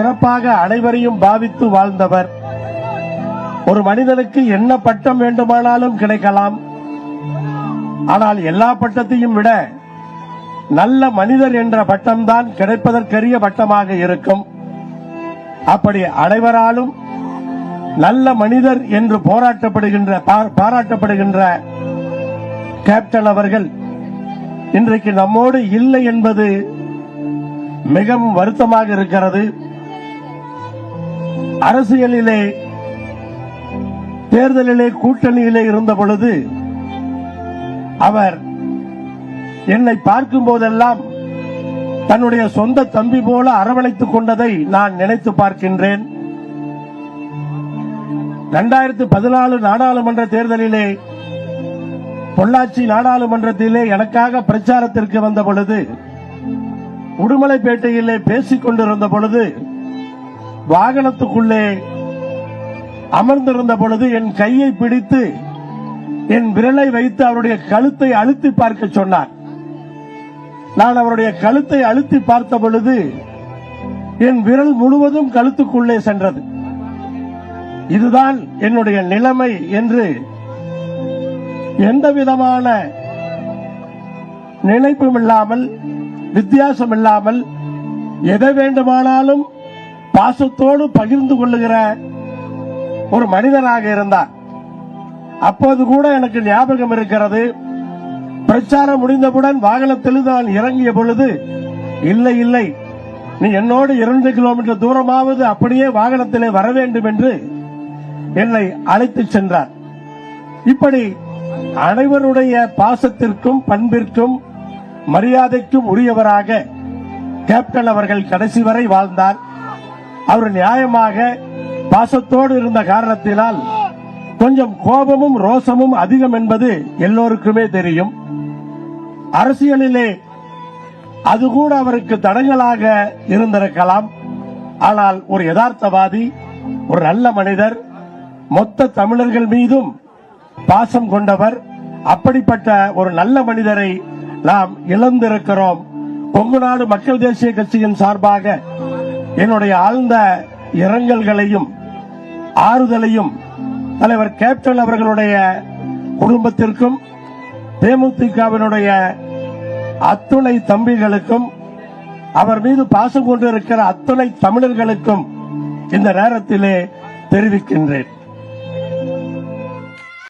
சிறப்பாக அனைவரையும் பாவித்து வாழ்ந்தவர். ஒரு மனிதனுக்கு என்ன பட்டம் வேண்டுமானாலும் கிடைக்கலாம். ஆனால் எல்லா பட்டத்தையும் விட நல்ல மனிதர் என்ற பட்டம்தான் கிடைப்பதற்கரிய பட்டமாக இருக்கும். அப்படி அனைவராலும் நல்ல மனிதர் என்று போராட்டப்படுகின்ற பாராட்டப்படுகின்ற கேப்டன் அவர்கள் இன்றைக்கு நம்மோடு இல்லை என்பது மிகவும் வருத்தமாக இருக்கிறது. அரசியலிலே தேர்தலிலே கூட்டணியிலே இருந்த பொழுது அவர் என்னை பார்க்கும் போதெல்லாம் தன்னுடைய சொந்த தம்பி போல அரவணைத்துக் கொண்டதை நான் நினைத்து பார்க்கின்றேன். இரண்டாயிரத்தி பதினாலு நாடாளுமன்ற தேர்தலிலே பொள்ளாச்சி நாடாளுமன்றத்திலே எனக்காக பிரச்சாரத்திற்கு வந்த பொழுது உடுமலைப்பேட்டையிலே பேசிக் கொண்டிருந்த பொழுது வாகனத்துக்குள்ளே அமர்ந்திருந்த பொழுது என் கையை பிடித்து என் விரலை வைத்து அவருடைய கழுத்தை அழுத்தி பார்க்க சொன்னார். நான் அவருடைய கழுத்தை அழுத்தி பார்த்த பொழுது என் விரல் முழுவதும் கழுத்துக்குள்ளே சென்றது. இதுதான் என்னுடைய நிலைமை என்று எந்த விதமான நினைப்பும் இல்லாமல் வித்தியாசம் இல்லாமல் எதை வேண்டுமானாலும் பாசத்தோடு பகிர்ந்து கொள்ளுகிற ஒரு மனிதனாக இருந்தார். அப்போது கூட எனக்கு ஞாபகம் இருக்கிறது பிரச்சாரம் முடிந்தவுடன் வாகனத்தில் நான் இறங்கிய பொழுது இல்லை இல்லை நீ என்னோடு இரண்டு கிலோமீட்டர் தூரமாவது அப்படியே வாகனத்திலே வர வேண்டும் என்று என்னை அழைத்து சென்றார். இப்படி அனைவருடைய பாசத்திற்கும் பண்பிற்கும் மரியாதைக்கும் உரியவராக கேப்டன் அவர்கள் கடைசி வரை வாழ்ந்தார். அவர் நியாயமாக பாசத்தோடு இருந்த காரணத்தினால் கொஞ்சம் கோபமும் ரோசமும் அதிகம் என்பது எல்லோருக்குமே தெரியும். அரசியலிலே அது கூட அவருக்கு தடங்களாக இருந்திருக்கலாம். ஆனால் ஒரு யதார்த்தவாதி ஒரு நல்ல மனிதர் மொத்த தமிழர்கள் மீதும் பாசம் கொண்டவர் அப்படிப்பட்ட ஒரு நல்ல மனிதரை நாம் இழந்திருக்கிறோம். கொங்கு நாடு மக்கள் தேசிய கட்சியின் சார்பாக என்னுடைய ஆழ்ந்த இரங்கல்களையும் ஆறுதலையும் தலைவர் கேப்டன் அவர்களுடைய குடும்பத்திற்கும் தேமுதிகவினுடைய அத்துணை தம்பிகளுக்கும் அவர் மீது பாசம் கொண்டிருக்கிற அத்துணை தமிழர்களுக்கும் இந்த நேரத்திலே தெரிவிக்கின்றேன்.